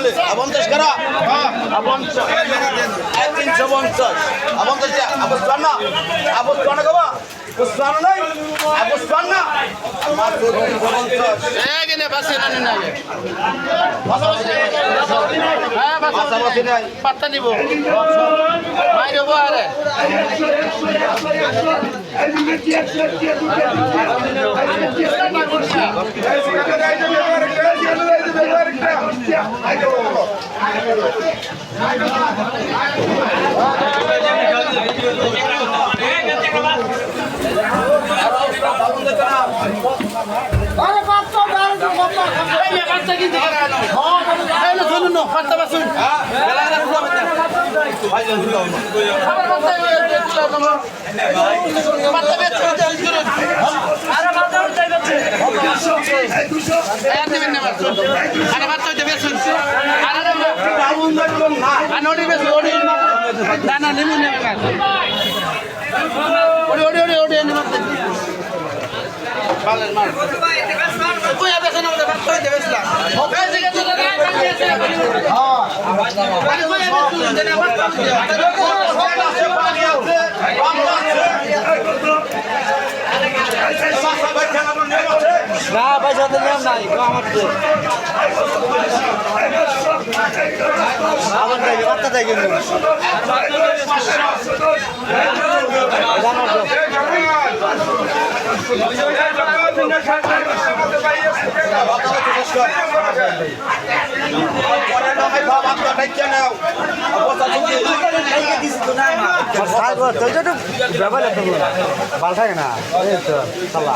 চল্লিশ পঞ্চাশ করা তিনশো পঞ্চাশ পঞ্চাশ না নাই আবস্থান না মাত্র তিনশো পঞ্চাশ এখানে বাসে না না পাশাপাশি হ্যাঁ পাশাপাশি নাই পাত্তা নিব মাই দেবো আরে পাত্তা কিনতে আরে না বাসুন আরে পাত্তা উঠতে বেচুন আরে দেবেন না আর নড়ি বেচুন ওড়ি না না, নিমু নেবে না। ওড়ি ওড়ি ওড়ি ওড়ি এনে মার কই আবে সেনা ওটা পাত্তা উঠতে বেচলা। এই জায়গা তো না কাটিয়েছে হ্যাঁ আরে কই আবে শুনুন যে না পাত্তা উঠতে পানি আছে আছে মাথা বাইঠা না নিয়ে আছে না পয়সা তো। নিয়ম নাই আমার তো আমার দেখি বাচ্চা দেখি জানার তো পরে না হয় এই তো সালা